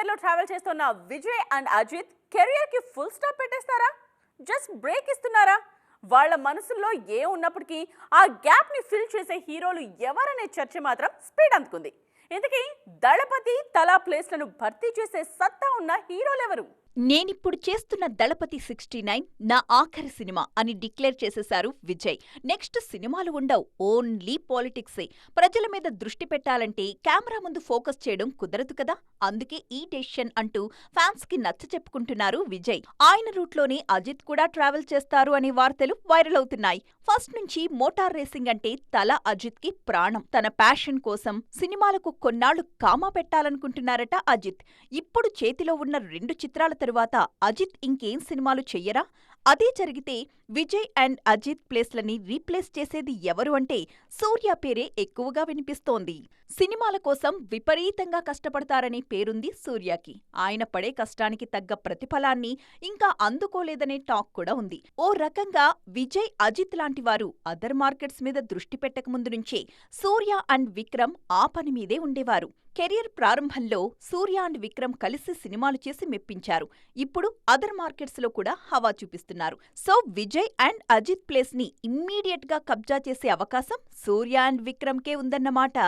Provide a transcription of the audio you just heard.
కెరియర్లో ట్రావెల్ చేస్తున్న విజయ్ అండ్ అజిత్ కెరియర్కి ఫుల్ స్టాప్ పెట్టేస్తారా? జస్ట్ బ్రేక్ ఇస్తున్నారా? వాళ్ళ మనసుల్లో ఏ ఉన్నప్పటికీ ఆ గ్యాప్ని ఫిల్ చేసే హీరోలు ఎవరనే చర్చ మాత్రం స్పీడ్ అందుకుంది. ఇంతకీ దళపతి తలా ప్లేస్లను భర్తీ చేసే సత్తా ఉన్న హీరోలు ఎవరు నేనిప్పుడు చేస్తున్న దళపతి సిక్స్టీ నైన్ నా ఆఖరి సినిమా అని డిక్లేర్ చేసేశారు విజయ్. నెక్స్ట్ సినిమాలు ఉండవు ఓన్లీ పాలిటిక్సే. ప్రజల మీద దృష్టి పెట్టాలంటే కెమెరా ముందు ఫోకస్ చేయడం కుదరదు కదా? అందుకే ఈ డెసిషన్ అంటూ ఫ్యాన్స్కి నచ్చ చెప్పుకుంటున్నారు విజయ్. ఆయన రూట్లోనే అజిత్ కూడా ట్రావెల్ చేస్తారు అనే వార్తలు వైరల్ అవుతున్నాయి. ఫస్ట్ నుంచి మోటార్ రేసింగ్ అంటే తల అజిత్కి ప్రాణం. తన ప్యాషన్ కోసం సినిమాలకు కొన్నాళ్ళు కామా పెట్టాలనుకుంటున్నారట అజిత్. ఇప్పుడు చేతిలో ఉన్న రెండు చిత్రాల తరువాత అజిత్ ఇంకేం సినిమాలు చెయ్యరా? అదే జరిగితే విజయ్ అండ్ అజిత్ ప్లేస్లని రీప్లేస్ చేసేది ఎవరు అంటే సూర్య పేరే ఎక్కువగా వినిపిస్తోంది. సినిమాల కోసం విపరీతంగా కష్టపడతారనే పేరుంది సూర్యకి. ఆయన పడే కష్టానికి తగ్గ ప్రతిఫలాన్ని ఇంకా అందుకోలేదనే టాక్ కూడా ఉంది. ఓ రకంగా విజయ్ అజిత్ లాంటి వారు అదర్ మార్కెట్స్ మీద దృష్టి పెట్టకముందు నుంచే సూర్య అండ్ విక్రమ్ ఆ పని మీదే ఉండేవారు. కెరియర్ ప్రారంభంలో సూర్య అండ్ విక్రమ్ కలిసి సినిమాలు చేసి మెప్పించారు. ఇప్పుడు అదర్ మార్కెట్స్లో కూడా హవా చూపిస్తున్నారు. సో విజయ్ అండ్ అజిత్ ప్లేస్ని ఇమ్మీడియట్గా కబ్జా చేసే అవకాశం సూర్య అండ్ విక్రమ్ కే ఉందన్నమాట.